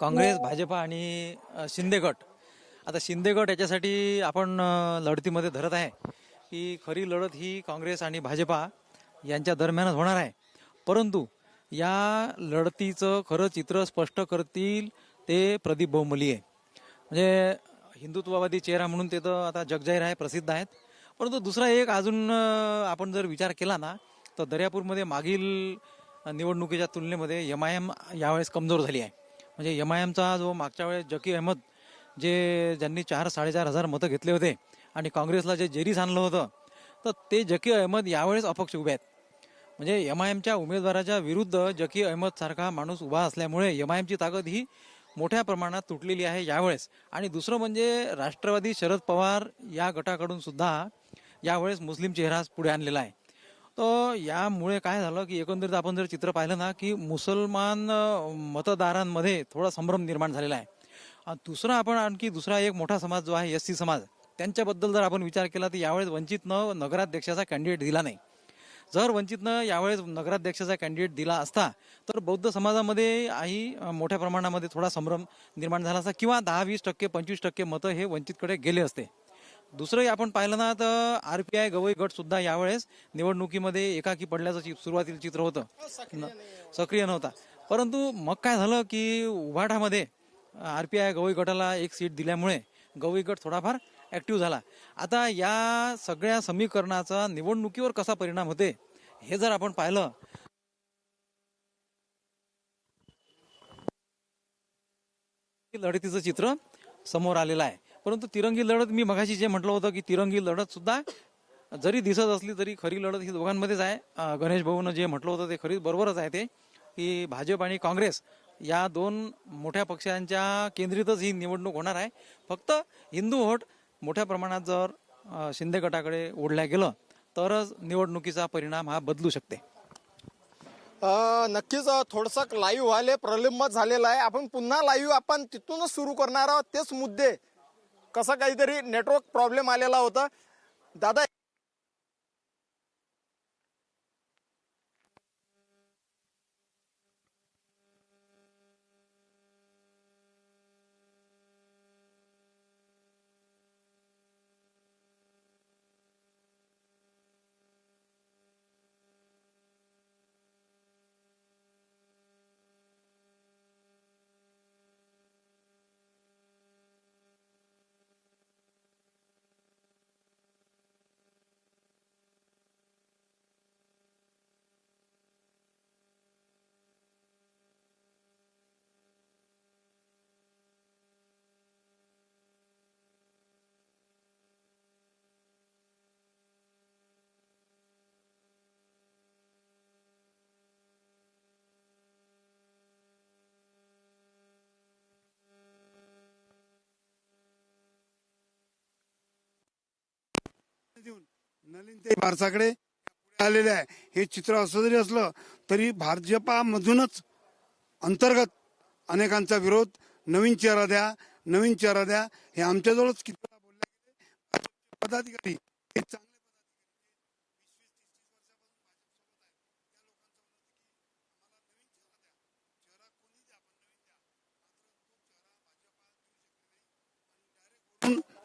काँग्रेस भाजपा आणि शिंदे गट. आता शिंदे गट याच्यासाठी आपण लढतीमध्ये धरत आहे की खरी लढत ही काँग्रेस आणि भाजपा यांच्या दरम्यानच होणार आहे. परंतु या लढतीचं खरं चित्र स्पष्ट करतील ते प्रदीप बहुमली आहे. म्हणजे हिंदुत्ववादी चेहरा म्हणून ते तर आता जगजाहीर आहे प्रसिद्ध आहेत. परंतु दुसरा एक अजून आपण जर विचार केला ना तर दर्यापूरमध्ये मागील निवडणुकीच्या तुलनेमध्ये एम आय एम यावेळेस कमजोर झाली आहे. म्हणजे एम आय एमचा जो मागच्या वेळेस जकी अहमद जे ज्यांनी चार साडेचार हजार मतं घेतले होते आणि काँग्रेसला जे जेरीस आणलं होतं तर ते जकी अहमद यावेळेस अपक्ष उभे आहेत. म्हणजे एम आय एमच्या उमेदवाराच्या विरुद्ध जकी अहमद सारखा माणूस उभा असल्यामुळे एम आय एमची ताकद ही मोठ्या प्रमाणात तुटलेली आहे यावेळेस. आणि दुसरं म्हणजे राष्ट्रवादी शरद पवार या गटाकडून सुद्धा यावेळेस मुस्लिम चेहराच पुढे आणलेला आहे. तर यामुळे काय झालं की एकंदरीत आपण जर चित्र पाहिलं ना की मुसलमान मतदारांमध्ये थोडा संभ्रम निर्माण झालेला आहे. आणि दुसरा आपण आणखी दुसरा एक मोठा समाज जो आहे एस सी समाज त्यांच्याबद्दल जर आपण विचार केला तर यावेळेस वंचितनं नगराध्यक्षाचा कॅन्डिडेट दिला नाही. जर वंचितनं यावेळेस नगराध्यक्षाचा कॅन्डिडेट दिला असता तर बौद्ध समाजामध्ये आई मोठ्या प्रमाणामध्ये थोडा संभ्रम निर्माण झाला असता किंवा दहा वीस टक्के पंचवीस टक्के मतं हे वंचितकडे गेले असते. दुसरंही आपण पाहिलं ना तर आर पी आय गवई गट सुद्धा यावेळेस निवडणुकीमध्ये एकाकी पडल्याचं चि- सुरुवातीला चित्र होतं. सक्रिय नव्हता. परंतु मग काय झालं की उभाठामध्ये आर पी आय गवई गटाला एक सीट दिल्यामुळे गवई गट थोडाफार ऍक्टिव्ह झाला. आता या सगळ्या समीकरणाचा निवडणुकीवर कसा परिणाम होते हे जर आपण पाहिलं. लढतीचं चित्र समोर आलेलं आहे. परंतु तिरंगी लढत मी मगाशी जे म्हटलं होतं की तिरंगी लढत सुद्धा जरी दिसत असली तरी खरी लढत ही दोघांमध्येच आहे. गणेश भाऊनं जे म्हटलं होतं ते खरी बरोबरच आहे ते की भाजप आणि काँग्रेस या दोन मोठ्या पक्षांच्या केंद्रितच ही निवडणूक होणार आहे. फक्त हिंदू व्होट मोठ्या प्रमाणात जर शिंदे गटाकडे ओढल्या गेलं तरच निवडणुकीचा परिणाम हा बदलू शकते. नक्कीच थोडंसं लाईव्ह व्हायला प्रलंबित झालेलं आहे. आपण पुन्हा लाईव्ह आपण तिथूनच सुरू करणार आहोत. तेच मुद्दे कसं काहीतरी नेटवर्क प्रॉब्लेम आलेला होता. दादा नलिन ते भारताकडे आलेले आहे. हे चित्र असं जरी असलं तरी भाजपामधूनच अंतर्गत अनेकांचा विरोध नवीन चेहरा द्या नवीन चेहरा द्या हे आमच्याजवळच किती पदाधिकारी हे चांगले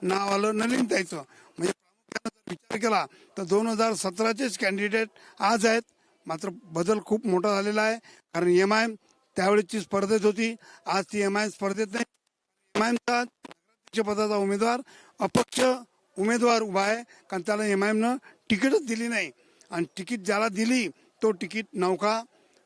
नाव आलं नलिन द्यायचं जर विचार केला तर दोन हजार सतराचेच कॅन्डिडेट आज आहेत. मात्र बदल खूप मोठा झालेला आहे. कारण एम आय एम त्यावेळेची स्पर्धेत होती. आज ती एम आय स्पर्धेत नाही. एम आय एमचा पदाचा उमेदवार अपक्ष उमेदवार उभा आहे. कारण त्याला एम आय एमनं तिकीटच दिली नाही. आणि तिकीट ज्याला दिली तो तिकीट नौका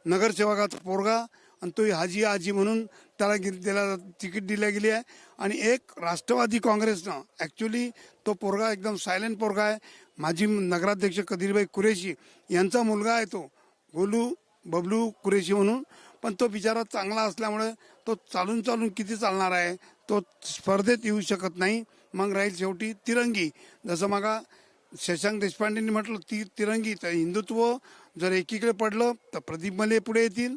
नगरसेवकाचा पोरगा आणि तो हाजी आजी म्हणून त्याला गिर- त्याला तिकीट दिल्या गेली आहे. आणि एक राष्ट्रवादी काँग्रेसनं ऍक्च्युली तो पोरगा एकदम सायलेंट पोरगा आहे. माजी नगराध्यक्ष कदीरभाई कुरेशी यांचा मुलगा आहे तो गोलू बबलू कुरेशी म्हणून. पण तो बिचारा चांगला असल्यामुळे तो चालून चालून किती चालणार आहे? तो स्पर्धेत येऊ शकत नाही. मग राहील शेवटी तिरंगी. जसं मागा शशांक देशपांडेंनी म्हटलं ती तिरंगी. तर हिंदुत्व जर एकीकडे पडलं तर प्रदीप मले पुढे येतील.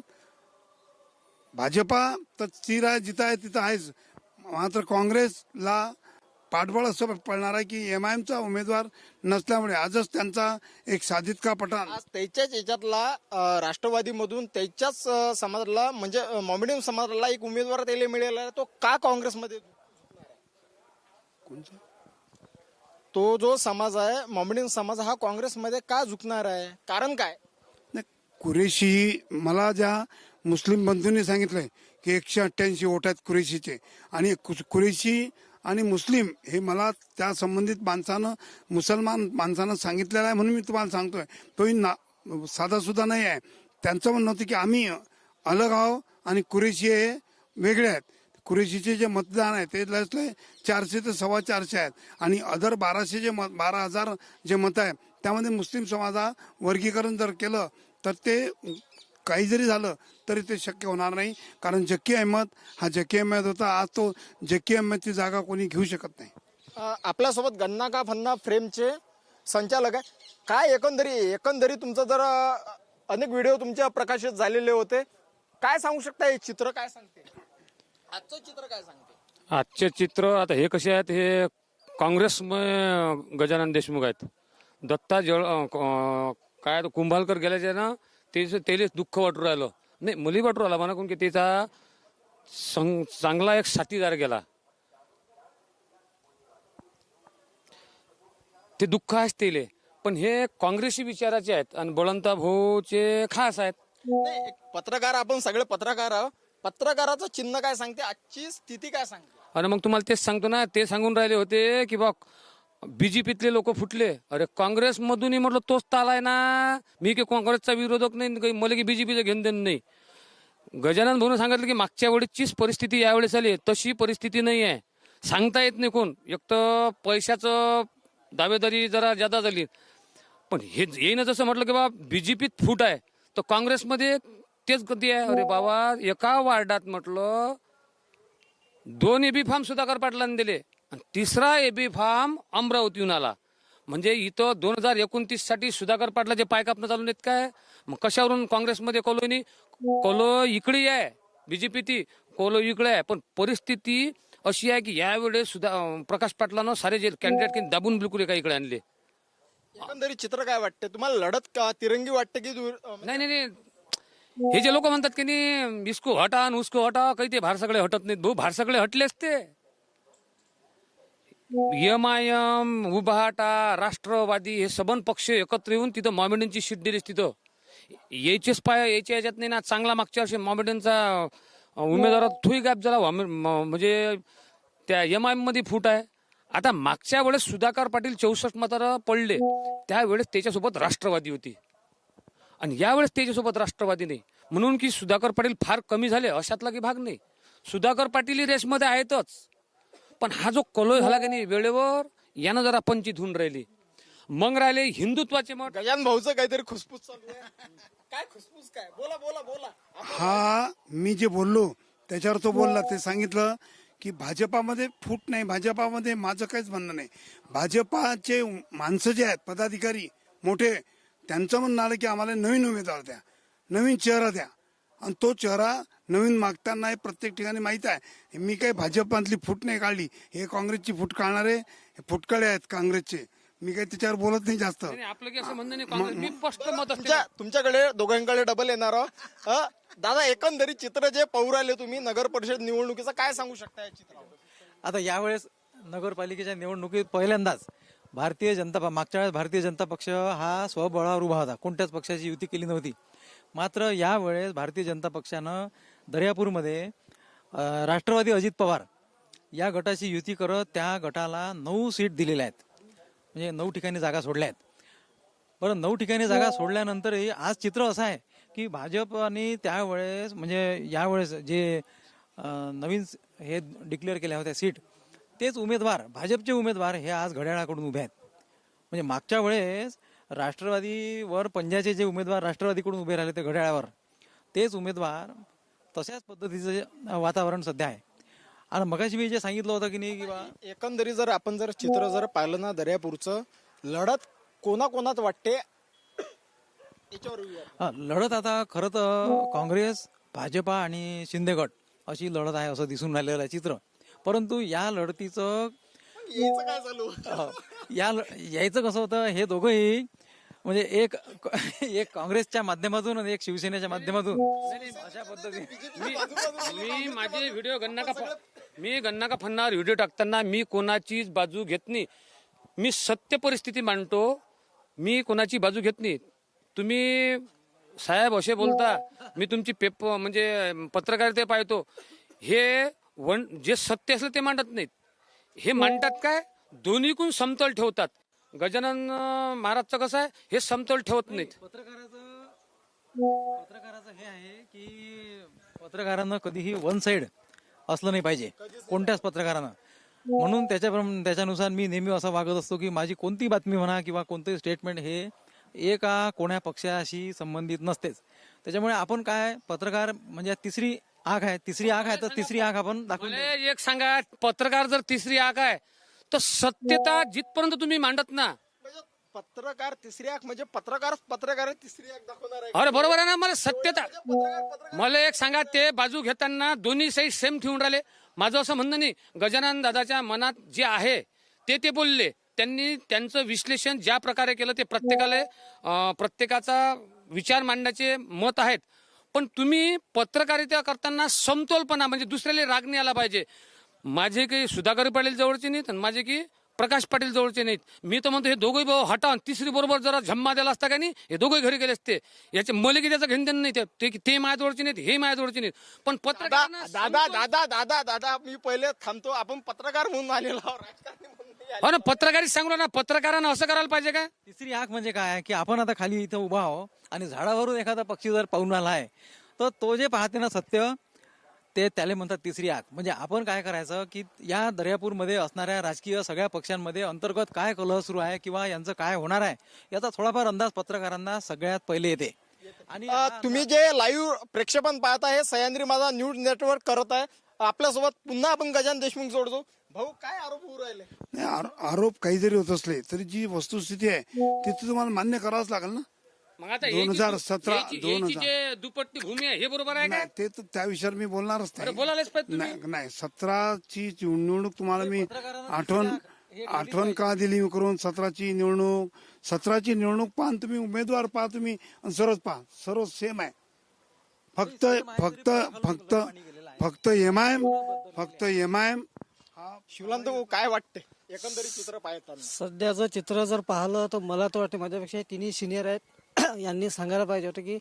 भाजपा तर स्थिर आहे जिथं आहे तिथं आहेच. मात्र काँग्रेसला पाठबळ असं पडणार आहे की एम आय एमचा उमेदवार नसल्यामुळे आजच त्यांचा एक साधित का पठाण त्याच्याच याच्यातला राष्ट्रवादीमधून त्याच्याच समाजाला म्हणजे अं, मॉमेडियन समाजाला एक उमेदवार त्याला मिळाला तो का काँग्रेसमध्ये? तो जो समाज आहे मॉमेडियन समाज हा काँग्रेसमध्ये का झुकणार आहे? कारण काय? नाही, कुरेशी मला ज्या मुस्लिम बंधूंनी सांगितलंय की एकशे अठ्ठ्याऐंशी वोट आहेत कुरेशीचे. आणि कुरेशी आणि मुस्लिम हे मला त्या संबंधित माणसानं मुसलमान माणसानं सांगितलेलं आहे म्हणून मी तुम्हाला सांगतोय. तोही ना साधा सुद्धा नाही आहे. त्यांचं म्हणणं होतं की आम्ही अलग आहो आणि कुरेशी हे वेगळे आहेत. कुरेशीचे जे मतदान आहे ते लसले चारशे ते सव्वा चारशे आहेत. आणि अदर बाराशे जे मत बारा हजार जे मत आहे त्यामध्ये मुस्लिम समाजा वर्गीकरण जर केलं तर ते काही जरी झालं तरी ते शक्य होणार नाही. कारण जक्की अहमद हा जक्की अहमद होता आज तो जक्की अहमदची जागा कोणी घेऊ शकत नाही. आपल्यासोबत गन्ना का फन्ना फ्रेमचे संचालक आहे. काय एकंदरी एकंदरी तुमचं जर अनेक व्हिडिओ तुमच्या प्रकाशित झालेले होते. काय सांगू शकता हे चित्र काय सांगते? आजचं चित्र काय सांगते? आजचे चित्र आता हे कसे आहेत हे काँग्रेसमय गजानन देशमुख आहेत. दत्ता जळ अं, क- अं, काय कुंभालकर गेल्याचे ना तेच तेलेच दुःख वाटू राहिलं. नाही मुली वाटू राहिला म्हणा कोण की त्याचा संग चांगला एक साथीदार गेला. ते दुःख आहेच तेले. पण हे काँग्रेसी विचाराचे आहेत आणि बळवंता भाऊचे खास आहेत. नाही एक पत्रकार आपण सगळे पत्रकार आहोत. पत्रकाराचं चिन्ह काय सांगते? आजची स्थिती काय सांगते? आणि मग तुम्हाला तेच सांगतो ना ते सांगून राहिले होते की बा बीजेपीतले लोक फुटले. अरे काँग्रेसमधूनही म्हटलं तोच ताल आहे ना. मी काही काँग्रेसचा विरोधक नाही काही मला की बीजेपीचं घेऊन देणं नाही. गजानन भाऊन सांगितलं की मागच्या वेळेसचीच परिस्थिती यावेळेस आली तशी परिस्थिती नाही आहे. सांगता येत नाही कोण. एक तर पैशाचं दावेदारी जरा जादा झाली. पण हे येईन जसं म्हटलं की बाबा बीजेपीत फूट आहे. तर काँग्रेसमध्ये तेच गती आहे. अरे बाबा एका वार्डात म्हटलं दोन एबी फार्म सुधाकर पाटलांनी दिले. आणि तिसरा एबी फार्म अमरावतीहून आला. म्हणजे इथं दोन हजार एकोणतीससाठी सुधाकर पाटलाचे पाय कापणं चालू नाहीत काय? मग कशावरून काँग्रेसमध्ये कोलोनी? कोलो इकडे आहे बीजेपी ती. कोलो इकडे आहे. पण परिस्थिती अशी आहे की यावेळेस सुधा प्रकाश पाटलानं सारे जे कॅन्डिडेट दाबून बिलकुल एका इकडे आणले. एकंदरीत चित्र काय वाटते? तुम्हाला लढत का तिरंगी वाटते की दूर नाही नाही नाही. हे जे लोक म्हणतात की नाही इसको हटा आणि उसको हटा काही ते भार सगळे हटत नाहीत. भाऊ भार सगळे हटलेच ते. M I M Ubhata Rashtravadi हे सबन पक्ष एकत्र येऊन तिथं मॉमेडियनची शीट दिलीस तिथं. यायचेच पाय यायच्या याच्यात नाही ना चांगला मागच्या वर्षी मॉमेडियनचा उमेदवार थुई गॅप झाला म्हणजे त्या एम आय एममध्ये फूट आहे. आता मागच्या वेळेस सुधाकर पाटील चौसष्ट मतार पडले. त्यावेळेस त्याच्यासोबत राष्ट्रवादी होती. आणि यावेळेस त्याच्यासोबत राष्ट्रवादी नाही. म्हणून की सुधाकर पाटील फार कमी झाले अशातला की भाग नाही. सुधाकर पाटील ही रेसमध्ये आहेतच. पण हा जो कलोय झाला की नाही वेळेवर यानं जरा पंचित होऊन राहिली. मग राहिले हिंदुत्वाचे मत. गजान भाऊचं काहीतरी खुसफुस चालू आहे. काय खुसफुस काय? बोला बोला बोला. हा मी जे बोललो त्याच्यावर तो बोलला ते सांगितलं की भाजपामध्ये फूट नाही भाजपामध्ये माझं काहीच म्हणणं नाही. भाजपाचे माणसं जे आहेत पदाधिकारी मोठे त्यांचं म्हणणं आलं की आम्हाला नवीन उमेदवार द्या नवीन चेहरा द्या. आणि तो चेहरा नवीन मागताना हे प्रत्येक ठिकाणी माहीत आहे. मी काही भाजपातली फूट नाही काढली. हे काँग्रेसची फूट काढणारे हे फुटकळे आहेत काँग्रेसचे. मी काही त्याच्यावर बोलत नाही जास्त. तुमच्याकडे दोघांकडे डबल येणार दादा एकंदरीत चित्र जे पौराले तुम्ही नगर परिषद निवडणुकीचं काय सांगू शकता या चित्रावर? आता यावेळेस नगरपालिकेच्या निवडणुकीत पहिल्यांदाच भारतीय जनता प- मागच्या वेळेस भारतीय जनता पक्ष हा स्वबळावर उभा होता. कोणत्याच पक्षाची युती केली नव्हती. मात्र यावेळेस भारतीय जनता पक्षानं दर्यापूरमध्ये राष्ट्रवादी अजित पवार या गटाची युती करत त्या गटाला नऊ सीट दिलेल्या आहेत. म्हणजे नऊ ठिकाणी जागा सोडल्या आहेत. बरं नऊ ठिकाणी जागा सोडल्यानंतरही आज चित्र असं आहे की भाजप आणि त्यावेळेस म्हणजे यावेळेस जे नवीन हे डिक्लेअर केल्या होत्या सीट तेच उमेदवार भाजपचे उमेदवार हे आज घड्याळाकडून उभे आहेत. म्हणजे मागच्या वेळेस राष्ट्रवादीवर पंजाचे जे उमेदवार राष्ट्रवादीकडून उभे राहिले ते घड्याळावर तेच उमेदवार तशाच पद्धतीचं वातावरण सध्या आहे आणि मगाशी मी जे सांगितलं होतं की नाही की बा एकंदरीत जर आपण जर चित्र जर पाहिलं ना दर्यापूरचं लढत कोणाकोणात वाटते. हा, लढत आता खरं तर काँग्रेस भाजपा आणि शिंदे गट अशी लढत आहे असं दिसून राहिलेलं आहे चित्र परंतु या लढतीचं यायचं काय चालू हो. या यायचं कसं होतं हे दोघंही म्हणजे एक एक काँग्रेसच्या माध्यमातून आणि एक शिवसेनेच्या माध्यमातून. अशा पद्धतीने. मी मी माझे व्हिडिओ गन्ना का फ- मी गन्ना का फन्नावर व्हिडिओ टाकताना मी कोणाचीच बाजू घेत नाही. मी सत्य परिस्थिती मांडतो मी कोणाची बाजू घेत नाही. तुम्ही साहेब असे बोलता मी तुमची पेप म्हणजे पत्रकारिता पाहतो. हे वन जे सत्य असलं ते मांडत नाहीत. हे मांडतात काय? दोन्हीकून समतोल ठेवतात. गजानन महाराजचं कसं आहे हे समतोल ठेवत नाहीत. पत्रकाराचं पत्रकाराचं हे आहे की पत्रकारांना कधीही वन साइड असलं नाही पाहिजे कोणत्याच पत्रकारानं. म्हणून त्याच्याप्रमाणे त्याच्यानुसार मी नेहमी असं वागत असतो की माझी कोणती बातमी म्हणा किंवा कोणतेही स्टेटमेंट हे एका कोण्या पक्षाशी संबंधित नसतेच. त्याच्यामुळे आपण काय पत्रकार म्हणजे तिसरी आग आहे तिसरी आग आहे तर तिसरी आग आपण दाखवून मला एक सांगा पत्रकार जर तिसरी आग आहे तर सत्यता जिथपर्यंत तुम्ही मांडत ना. म्हणजे पत्रकार तिसरी आख म्हणजे पत्रकार पत्रकार तिसरी आख दाखवणार आहे. अरे बरोबर आहे ना मला सत्यता पत्रकार मला एक सांगा ते बाजू घेताना दोन्ही साईड सेम ठेवून राहिले. माझं असं म्हणणं नाही गजानन दादाच्या मनात जे आहे ते ते बोलले. त्यांनी त्यांचं विश्लेषण ज्या प्रकारे केलं ते प्रत्येकाला प्रत्येकाचा विचार मांडण्याचे मत आहेत. पण तुम्ही पत्रकारिता करताना समतोलपणा म्हणजे दुसऱ्याला राग नाही आला पाहिजे. माझे काही सुधाकर पाटील जवळचे नाहीत आणि माझे की प्रकाश पाटील जवळचे नाहीत. मी तर म्हणतो हे दोघंही भाऊ हटा तिसरी बरोबर जरा झम्मा दिला असता का नाही? हे दोघंही घरी गेले असते. याचे मला की त्याचं घेणं देणं नाही. ते- ते ते माझ्या जवळचे नाहीत हे माझ्या जवळचे नाहीत. पण पत्रकार दादा दादा दादा दादा दादा मी पहिले थांबतो. आपण पत्रकार म्हणून आलेलो आहोत, राजकारणी म्हणून नाही आलेलो. हो ना पत्रकारित सांगलो ना पत्रकारानं असं करायला पाहिजे का? तिसरी आग म्हणजे काय की आपण आता खाली इथं उभा आहो आणि झाडावरून एखादा पक्षी जर पाहून आला आहे तर तो जे पाहते ना सत्य ते त्याला म्हणतात तिसरी आग. म्हणजे आपण काय करायचं की या दर्यापूरमध्ये असणाऱ्या राजकीय सगळ्या पक्षांमध्ये अंतर्गत काय कलह सुरू आहे किंवा यांचं काय होणार आहे याचा थोडाफार अंदाज पत्रकारांना सगळ्यात पहिले येते. आणि तुम्ही जे लाईव्ह प्रेक्षेपण पाहत आहे सह्याद्री माझा न्यूज नेटवर्क करत आहे. आपल्यासोबत पुन्हा आपण गजान देशमुख जोडतो. भाऊ काय आरोप होऊ राहिले? नाही आरोप काही जरी होत असले तरी जी वस्तुस्थिती आहे ती तुम्हाला मान्य करावंच लागेल ना? मग आता दोन हजार सतरा, दोन हजार. जे दुपट्टी भूमी आहे हे बरोबर आहे का? नाही ते तर त्या विषयावर मी बोलणारच अरे नाही बोलायलाच पाहिजे तुम्ही. नाही नाही सतराची निवडणूक तुम्हाला मी आठवण आठवण का दिली मी करून? सतराची निवडणूक सतराची निवडणूक पाहा तुम्ही उमेदवार पहा तुम्ही आणि सर्वच पहा. सर्व सेम आहे. फक्त फक्त फक्त फक्त एम आय एम फक्त एम आय एम हा शिवलांत भाऊ काय वाटते एकंदरीत चित्र पाहताना. सध्याचं चित्र जर पाहिलं तर मला तर वाटतं माझ्यापेक्षा तिन्ही सिनियर आहेत. यांनी सांगायला पाहिजे होतं की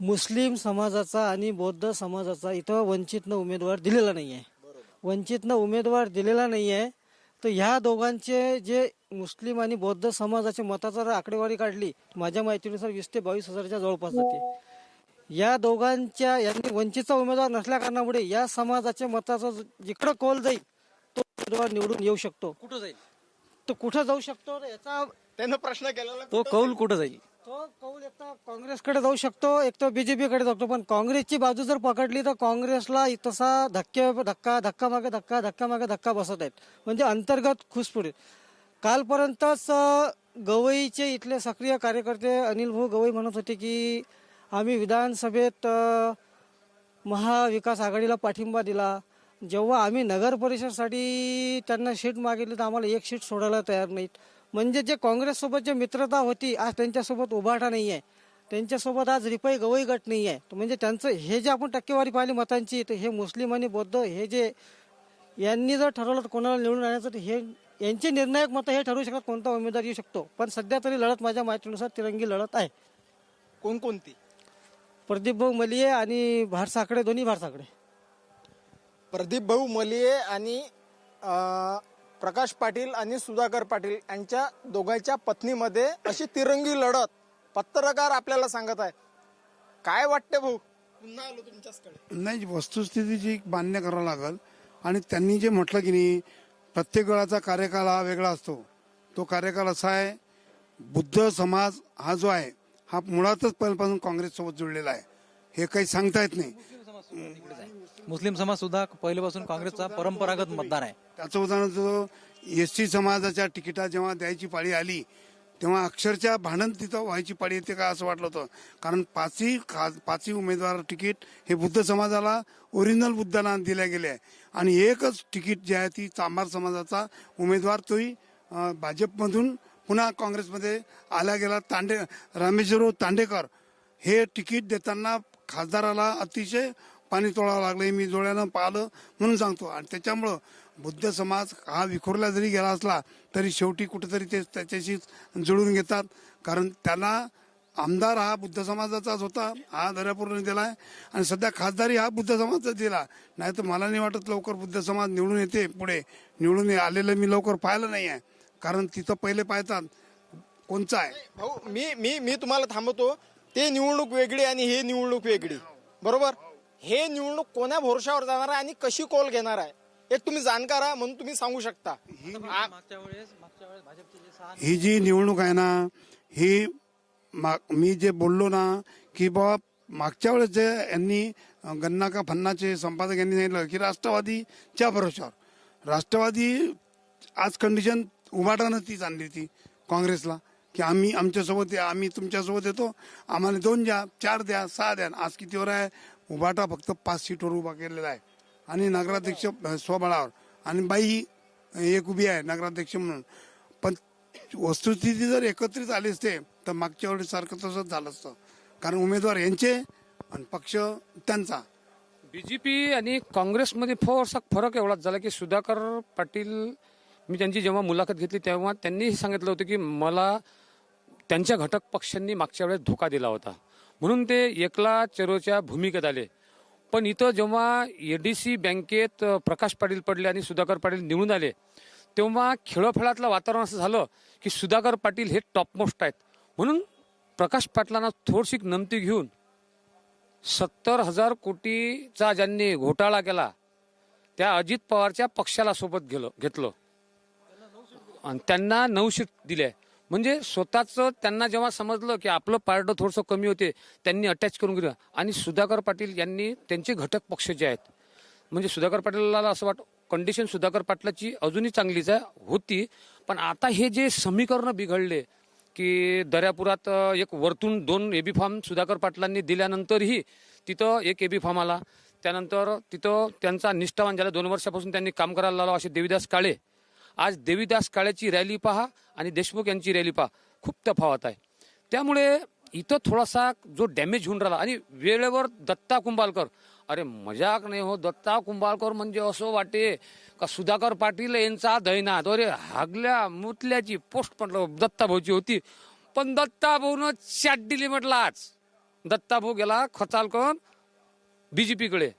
मुस्लिम समाजाचा आणि बौद्ध समाजाचा इथं वंचितनं उमेदवार दिलेला नाही आहे वंचितनं उमेदवार दिलेला नाही आहे तर ह्या दोघांचे जे मुस्लिम आणि बौद्ध समाजाच्या मताचा जर आकडेवारी काढली माझ्या माहितीनुसार वीस ते बावीस हजारच्या जवळपास जाते या दोघांच्या यांनी वंचितचा उमेदवार नसल्या कारणामुळे या समाजाच्या मताचा जिकडं कौल जाईल तो उमेदवार निवडून येऊ शकतो. कुठं जाईल? तो कुठं जाऊ शकतो? याचा त्यानं प्रश्न केलेला तो कौल कुठं जाईल? तो कौल एक तर काँग्रेसकडे जाऊ शकतो एक तर बीजेपीकडे जाऊ शकतो. पण काँग्रेसची बाजू जर पकडली तर काँग्रेसला तसा धक्के धक्का धक्का मागे धक्का धक्का मागे धक्का बसत आहेत. म्हणजे अंतर्गत खुसपुडे कालपर्यंतच गवईचे इथले सक्रिय कार्यकर्ते अनिल भाऊ गवई म्हणत होते की आम्ही विधानसभेत महाविकास आघाडीला पाठिंबा दिला. जेव्हा आम्ही नगर परिषदसाठी त्यांना शीट मागितली तर आम्हाला एक शीट सोडायला तयार नाहीत. म्हणजे जे काँग्रेससोबत जे मित्रता होती आज त्यांच्यासोबत उभाटा नाही आहे त्यांच्यासोबत आज रिपाई गवई गट नाही आहे म्हणजे त्यांचं हे जे आपण टक्केवारी पाहिली मतांची तर हे मुस्लिम आणि बौद्ध हे जे यांनी जर ठरवलं तर कोणाला निवडून आणायचं तर हे यांचे निर्णायक मतं हे ठरवू शकतात कोणता उमेदवार येऊ शकतो. पण सध्या तरी लढत माझ्या माहितीनुसार तिरंगी लढत आहे. कोणकोणती? प्रदीप भाऊ मलिये आणि भार साकडे दोन्ही भार साकडे प्रदीप भाऊ मलिये आणि प्रकाश पाटील आणि सुधाकर पाटील यांच्या दोघांच्या पत्नीमध्ये अशी तिरंगी लढत पत्रकार आपल्याला सांगत आहे. काय वाटते भाऊ? पुन्हा आलो तुमच्याचकडे नाही वस्तुस्थितीची मान्य करावं लागल. आणि त्यांनी जे म्हटलं की नाही प्रत्येक वेळाचा कार्यकाल हा वेगळा असतो. तो कार्यकाल असा आहे बुद्ध समाज हा जो आहे हा मुळातच पहिल्यापासून काँग्रेससोबत जुळलेला आहे. हे काही सांगता येत नाही. मुस्लिम समाज सुद्धा पहिल्यापासून काँग्रेसचा परंपरागत मतदार आहे. त्याचं उदाहरण जो एस टी समाजाच्या तिकिटा जेव्हा द्यायची पाळी आली तेव्हा अक्षरशः भांडण तिथं व्हायची पाळी येते का असं वाटलं होतं. कारण पाचही खा पाचही उमेदवार तिकीट हे बुद्ध समाजाला ओरिजिनल बुद्धांना दिल्या गेले आहे आणि एकच तिकीट जे आहे ती चांभार समाजाचा उमेदवार तोही भाजपमधून पुन्हा काँग्रेसमध्ये आला गेला. तांडे रामेश्वरराव तांडेकर हे तिकीट देताना खासदाराला अतिशय पाणी तोडावं लागलं मी डोळ्यानं पाहिलं म्हणून सांगतो. आणि त्याच्यामुळं बुद्ध समाज हा विखुरला जरी गेला असला तरी शेवटी कुठेतरी ते त्याच्याशी जुळून घेतात. कारण त्याला आमदार हा बुद्ध समाजाचाच होता हा दर्यापूरने आहे. आणि सध्या खासदारी हा बुद्ध समाजाचा दिला. नाही तर मला नाही वाटत लवकर बुद्ध समाज निवडून येते पुढे. निवडून आलेलं मी लवकर पाहिलं नाही आहे. कारण तिथं पहिले पाहतात कोणचा आहे. भाऊ मी मी मी तुम्हाला थांबवतो. ते निवडणूक वेगळी आणि ही निवडणूक वेगळी. बरोबर? हे निवडणूक कोण्या भरोशावर जाणार आहे आणि कशी कॉल घेणार आहे? एक तुम्ही जाणकार आहे म्हणून तुम्ही सांगू शकता. आ- ही जी निवडणूक आहे ना ही मा- मी जे बोललो ना की बाबा मागच्या वेळेस जे यांनी अं, गन्ना का फन्नाचे संपादक यांनी सांगितलं की राष्ट्रवादीच्या भरोशावर राष्ट्रवादी आज कंडिशन उभाटानं तीच आणली होती काँग्रेसला. की आम्ही आमच्यासोबत या आम्ही तुमच्यासोबत येतो. आम्हाला दोन द्या चार द्या सहा द्या. आज कितीवर आहे? उभाटा फक्त पाच सीटवर उभा केलेला आहे. आणि नगराध्यक्ष स्वबळावर. आणि बाई ही एक उभी आहे नगराध्यक्ष म्हणून. पण वस्तुस्थिती जर एकत्रित आली असते तर मागच्या वेळेस सारखं तसंच झालं असतं. कारण उमेदवार यांचे आणि पक्ष त्यांचा. बीजेपी आणि काँग्रेसमध्ये फारसा फरक एवढाच झाला की सुधाकर पाटील मी त्यांची जेव्हा मुलाखत घेतली तेव्हा त्यांनीही सांगितलं होतं की मला त्यांच्या घटक पक्षांनी मागच्या वेळेस धोका दिला होता. म्हणून ते एकला चरोच्या भूमिकेत आले. पण इथं जेव्हा एडीसी बँकेत प्रकाश पाटील पडले आणि सुधाकर पाटील निवडून आले तेव्हा खेळोफेळातलं वातावरण असं झालं की सुधाकर पाटील हे टॉपमोस्ट आहेत. म्हणून प्रकाश पाटलांना थोडीशी नमती घेऊन सत्तर हजार कोटीचा ज्यांनी घोटाळा केला त्या अजित पवारच्या पक्षाला सोबत गेलं घेतलं. आणि त्यांना नऊ सीट दिले. म्हणजे स्वतःच त्यांना जेव्हा समजलं की आपलं पार्ट थोडंसं कमी होते त्यांनी अटॅच करून गेलं आणि सुधाकर पाटील यांनी त्यांचे घटक पक्ष जे आहेत म्हणजे सुधाकर पाटीलला असं वाट कंडिशन सुधाकर पाटलाची अजूनही चांगलीच आहे होती. पण आता हे जे समीकरण बिघडले की दर्यापुरात एक वरतून दोन एबी फॉर्म सुधाकर पाटलांनी दिल्यानंतरही तिथं एक एबी फॉर्म आला. त्यानंतर तिथं त्यांचा निष्ठावान झाला दोन वर्षापासून त्यांनी काम करायला लावलं असे देवीदास काळे आज देवीदास काळेची रॅली पहा आणि देशमुख यांची रॅली पहा. खूप तफावत आहे. त्यामुळे इथं थोडासा जो डॅमेज होऊन राहिला आणि वेळेवर दत्ता कुंभालकर अरे मजाक नाही हो दत्ता कुंभालकर म्हणजे असं वाटे का सुधाकर पाटील यांचा दैनात. अरे हागल्या मुतल्याची पोस्ट म्हटलं दत्ता भाऊची होती. पण दत्ता भाऊनं चॅट दिली म्हटलं आज. दत्ता भाऊ गेला खचालकर बीजेपीकडे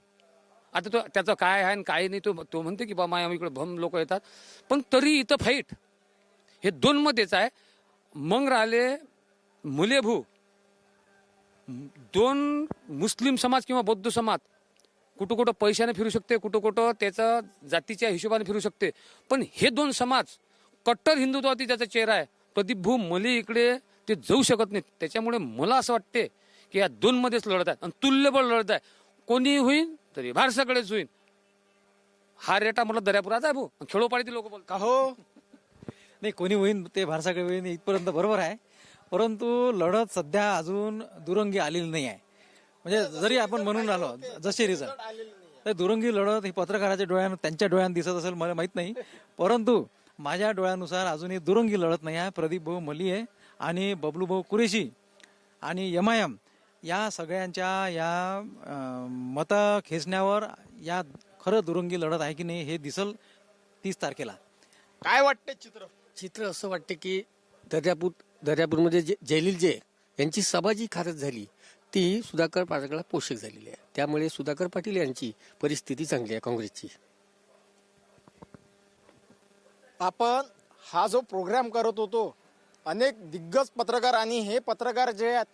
आता तो त्याचं काय आहे आणि काय नाही तो तो म्हणते की बा माया इकडे भम लोक येतात. पण तरी इथं फाईट. हे दोन मध्येच आहे. मग राहिले मुलेभू. दोन मुस्लिम समाज किंवा बौद्ध समाज. कुठं कुठं पैशाने फिरू शकते कुठं कुठं त्याचं जातीच्या हिशोबाने फिरू शकते. पण हे दोन समाज कट्टर हिंदुत्वाती त्याचा चेहरा आहे प्रदीप भू मले इकडे ते जाऊ शकत नाहीत. त्याच्यामुळे मला असं वाटते की या दोनमध्येच लढत आहे आणि तुल्यबळ लढत आहे. कोणी होईल तरी भारसाकडेच होईल हा रेटा म्हटलं दर्यापुरात आहे भाऊ. खेडोपाडीतील लोक बोलतात. का हो? नाही कोणी होईन ते भारसाकडे होईन इथपर्यंत बरोबर आहे. परंतु लढत सध्या अजून दुरंगी आलेली नाही आहे. म्हणजे जरी आपण म्हणून आलो जसे रिझल्ट. तर दुरंगी लढत ही पत्रकाराच्या डोळ्यानं त्यांच्या डोळ्यानं दिसत असेल मला माहीत नाही. परंतु माझ्या डोळ्यानुसार अजूनही दुरंगी लढत नाही आहे. प्रदीप भाऊ मलिये आणि बबलू भाऊ कुरेशी आणि एम आय एम या सगळ्यांच्या या मत खेचण्यावर या खरं दुरंगी लढत आहे की नाही हे दिसल तीस तारखेला. काय वाटते चित्र? चित्र असं वाटते की दर्यापूर दर्यापूरमध्ये जे जयलील जे यांची सभा जी खारज झाली ती सुधाकर पाटलाला पोषक झालेली आहे. त्यामुळे सुधाकर पाटील यांची परिस्थिती चांगली आहे काँग्रेसची. आपण हा जो प्रोग्राम करत होतो अनेक दिग्गज पत्रकार आणि हे पत्रकार जे आहेत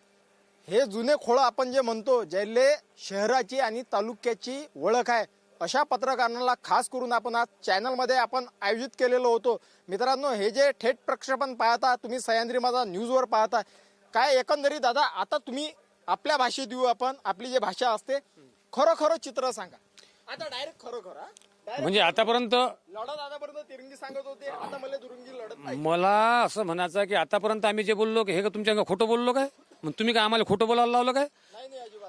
हे जुने खोळं आपण जे म्हणतो ज्याले शहराची आणि तालुक्याची ओळख आहे अशा पत्रकारांना खास करून आपण आज चॅनलमध्ये आपण आयोजित केलेलं होतो. मित्रांनो हे जे थेट प्रक्षेपण पाहता तुम्ही सह्याद्री माझा न्यूजवर पाहता काय एकंदरीत दादा आता तुम्ही आपल्या भाषेत येऊ आपण आपली जी भाषा असते खरं खरं चित्र सांगा. आता डायरेक्ट खरं खरं म्हणजे आतापर्यंत लढत आतापर्यंत तिरंगी सांगत होते आता मला दुरंगी लढत मला असं म्हणायचं की आतापर्यंत आम्ही जे बोललो की हे का तुमच्या खोटं बोललो काय? मग तुम्ही काय आम्हाला खोटं बोलायला लावलं काय?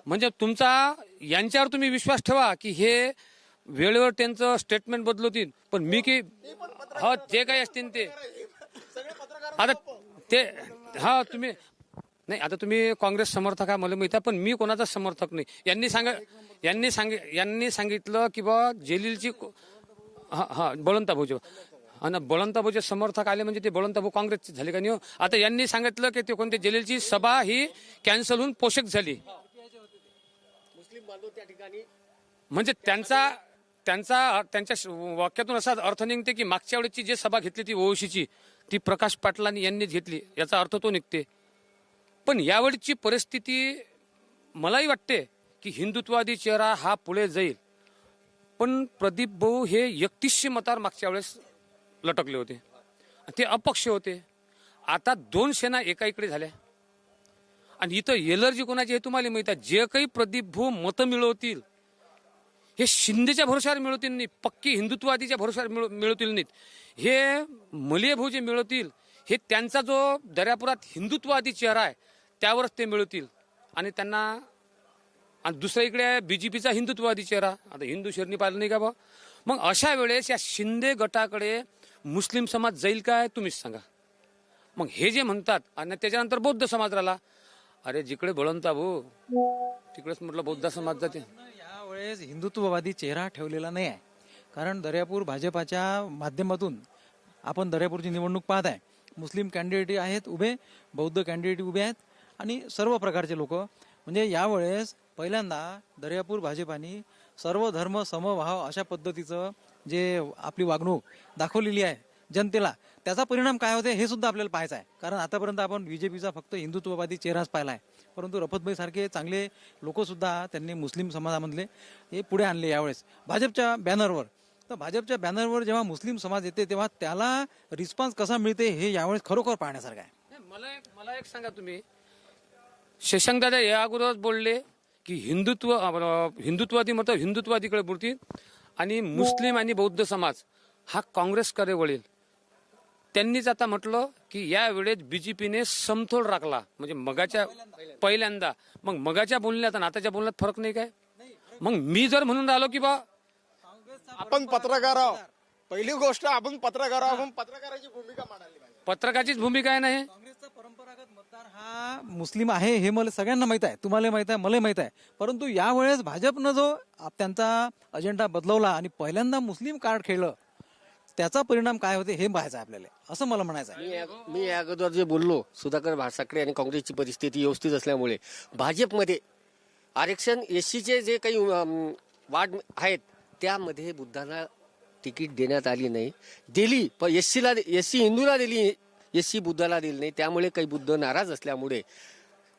म्हणजे तुमचा यांच्यावर तुम्ही विश्वास ठेवा की हे वेळेवर त्यांचं स्टेटमेंट बदलवतील. पण मी की हा जे काही असतील ते. आता ते हा तुम्ही नाही आता तुम्ही काँग्रेस समर्थक आहे मला माहिती आहे पण मी कोणाचा समर्थक नाही. यांनी सांग यांनी सांग यांनी सांगितलं की बा जलीलची हा हा बळंता भाऊजी आणि बळवंतभाऊचे समर्थक आले म्हणजे ते बळंताभाऊ काँग्रेसचे झाले का नाही हो? आता यांनी सांगितलं की ते कोणते जलीलची सभा ही कॅन्सल होऊन पोषक झाली. मुस्लिम बांधव त्या ठिकाणी म्हणजे त्यांचा त्यांचा त्यांच्या श- वाक्यातून असा अर्थ निघते की मागच्या वेळेची जी सभा घेतली ती ओवशीची ती प्रकाश पाटलांनी यांनीच घेतली. याचा अर्थ तो निघते. पण यावेळची परिस्थिती मलाही वाटते की हिंदुत्वादी चेहरा हा पुढे जाईल. पण प्रदीप भाऊ हे एकतीसशे मतावर मागच्या वेळेस लटकले होते. ते अपक्ष होते. आता दोन सेना एका इकडे झाल्या. आणि इथं एलर्जी कोणाची हे तुम्हाला माहीत आहे? जे काही प्रदीप भू मतं मिळवतील हे शिंदेच्या भरोशावर मिळवतील नाही पक्की हिंदुत्ववादीच्या भरोशावर मिळव- मिळवतील नाहीत. हे मलिय भाऊ जे मिळवतील हे त्यांचा जो दर्यापुरात हिंदुत्ववादी चेहरा आहे त्यावरच ते मिळवतील. आणि त्यांना आणि दुसऱ्या इकडे आहे बीजेपीचा हिंदुत्ववादी चेहरा. आता हिंदू शरणी पाहिलं नाही का बा मग अशा वेळेस या शिंदे गटाकडे मुस्लिम समाज जाईल काय तुम्हीच सांगा. मग हे जे म्हणतात आणि त्याच्यानंतर बौद्ध समाज राहिला. अरे जिकडे बळवंता भाऊ तिकडेच म्हटलं बौद्ध समाज जाते. यावेळेस हिंदुत्ववादी चेहरा ठेवलेला नाही आहे. कारण दर्यापूर भाजपाच्या माध्यमातून आपण दर्यापूरची निवडणूक पाहत आहे. मुस्लिम कॅन्डिडेट आहेत उभे बौद्ध कॅन्डिडेट उभे आहेत आणि सर्व प्रकारचे लोक. म्हणजे यावेळेस पहिल्यांदा दर्यापूर भाजपाने सर्व धर्म समभाव अशा पद्धतीचं जे आपली वागणूक दाखवलेली आहे जनतेला त्याचा परिणाम काय होते हे सुद्धा आपल्याला पाहायचं आहे. कारण आतापर्यंत आपण बीजेपीचा फक्त हिंदुत्ववादी चेहराच पाहिला आहे. परंतु रफतभाई सारखे चांगले लोक सुद्धा त्यांनी मुस्लिम समाजामधले हे पुढे आणले यावेळेस. भाजपच्या बॅनरवर. तर भाजपच्या बॅनरवर जेव्हा मुस्लिम समाज येते तेव्हा त्याला रिस्पॉन्स कसा मिळते हे यावेळेस खरोखर पाहण्यासारखं आहे. मला एक मला एक सांगा तुम्ही. शशांक दादा या अगोदरच बोलले की हिंदुत्व हिंदुत्ववादी हिंदुत्वादी हिंदुत्ववादीकडे बोलतील आणि मुस्लिम आणि बौद्ध समाज हा काँग्रेसकडे वळेल. त्यांनीच आता म्हटलं की या वेळेस बीजेपीने समतोल राखला. म्हणजे मगाच्या पहिल्यांदा. मग मगाच्या बोलण्यात आणि आताच्या बोलण्यात फरक नाही काय? मग मी जर म्हणून राहिलो की बा आपण पत्रकार आहोत पहिली गोष्ट आपण पत्रकार आहोत पत्रकाराची भूमिका मांडायला पाहिजे. पत्रकाचीच भूमिका आहे ना हे? काँग्रेसचा परंपरागत मतदार हा मुस्लिम आहे हे मला सगळ्यांना माहीत आहे. तुम्हाला माहीत आहे मला माहीत आहे. परंतु यावेळेस भाजपनं जो आप- त्यांचा अजेंडा बदलवला आणि पहिल्यांदा मुस्लिम कार्ड खेळलं त्याचा परिणाम काय होते हे पाहायचं आहे आपल्याला. असं मला म्हणायचं आहे. मी या- मी या अगोदर जे बोललो सुधाकर भासाकडे आणि काँग्रेसची परिस्थिती व्यवस्थित असल्यामुळे भाजपमध्ये आरक्षण एससीचे जे काही अम, वाढ आहेत त्यामध्ये बुद्धांना तिकीट देण्यात आली नाही. दिली पण एससीला एससी हिंदूला दिली एससी बुद्धाला दिली नाही. त्यामुळे काही बुद्ध नाराज असल्यामुळे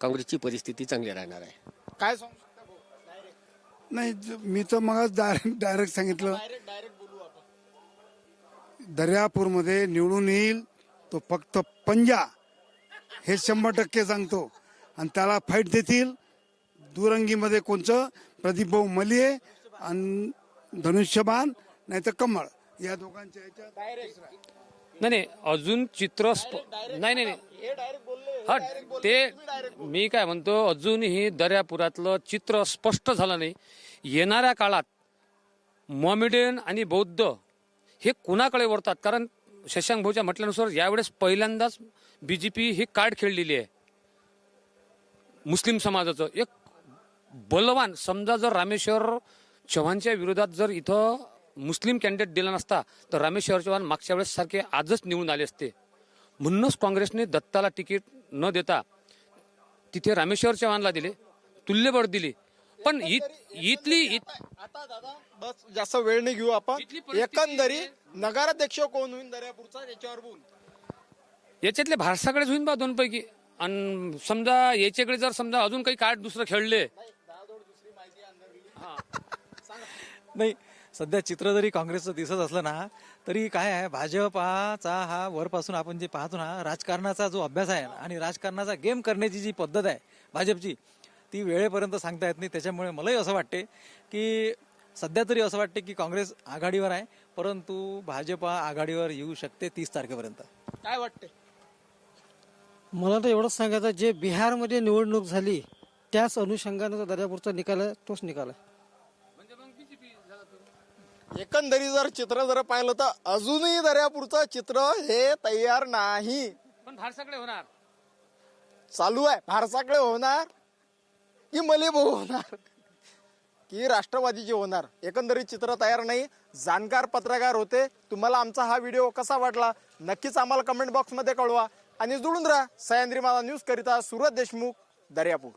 काँग्रेसची परिस्थिती चांगली राहणार आहे. काय सांगू शकता भाऊ? Direct, नाही ज- मी तर मग डायरेक्ट डायरेक्ट सांगितलं. बोलू आपण. दर्यापूरमध्ये निवडून येईल तो फक्त पंजा. हे शंभर टक्के सांगतो. आणि त्याला फाईट देतील. दुरंगीमध्ये कोणचं? प्रदीप भाऊ मलिये आणि धनुष्यबाण नाही तर कमळ या दोघांच्या ह्याच्यात नाही नाही अजून चित्र स्प- नाही नाही नाही. हे डायरेक्ट बोलले ते मी काय म्हणतो अजूनही दर्यापुरातलं चित्र स्पष्ट झालं नाही. येणाऱ्या काळात मॉमेडियन आणि बौद्ध हे कुणाकडे वळतात? कारण शशांक भाऊच्या म्हटल्यानुसार यावेळेस पहिल्यांदाच बीजेपी ही कार्ड खेळलेली आहे. मुस्लिम समाजाचं. एक बलवान समजा जर रामेश्वर चव्हाणच्या विरोधात जर इथं मुस्लिम कॅन्डिडेट दिला नसता तर रामेश्वर चव्हाण मागच्या वेळेस सारखे आजच निवडून आले असते. म्हणूनच काँग्रेसने दत्ताला तिकीट न देता तिथे रामेश्वर चव्हाणला दिले तुल्यबळ दिली. पण इत- इथली आता दादा बस जास्त वेळ नाही घेऊ आपण. एकंदरीत नगराध्यक्ष कोण होईल दर्यापूरचा? त्याच्यावर बोल. याच्यातले भारसाकडेच होईन बा दोन पैकी आणि समजा याच्याकडे जर समजा अजून काही कार्ड दुसरं खेळले. नाही सध्या चित्र जरी काँग्रेसचं दिसत असलं ना तरी काय आहे भाजपाचा हा वरपासून आपण जे पाहतो ना राजकारणाचा जो अभ्यास आहे आणि राजकारणाचा गेम करण्याची जी पद्धत आहे भाजपची ती वेळेपर्यंत सांगता येत नाही. त्याच्यामुळे मलाही असं वाटते की सध्या तरी असं वाटते की काँग्रेस आघाडीवर आहे परंतु भाजपा आघाडीवर येऊ शकते तीस तारखेपर्यंत. काय वाटते मला तर एवढंच सांगायचं जे बिहारमध्ये निवडणूक झाली त्याच अनुषंगानं जो दर्यापूरचा निकाल आहे तोच निकाल आहे. एकंदरीत जर चित्र जर पाहिलं तर अजूनही दर्यापूरचं चित्र हे तयार नाही. पण सगळे होणार. चालू आहे. भारसाकडे होणार. की मले भाऊ होणार. की राष्ट्रवादीचे होणार. एकंदरीत चित्र तयार नाही. जाणकार पत्रकार होते. तुम्हाला आमचा हा व्हिडिओ कसा वाटला? नक्कीच आम्हाला कमेंट बॉक्समध्ये कळवा. आणि जुळून राहा. सह्याद्री माझा न्यूज करिता सुरत देशमुख दर्यापूर.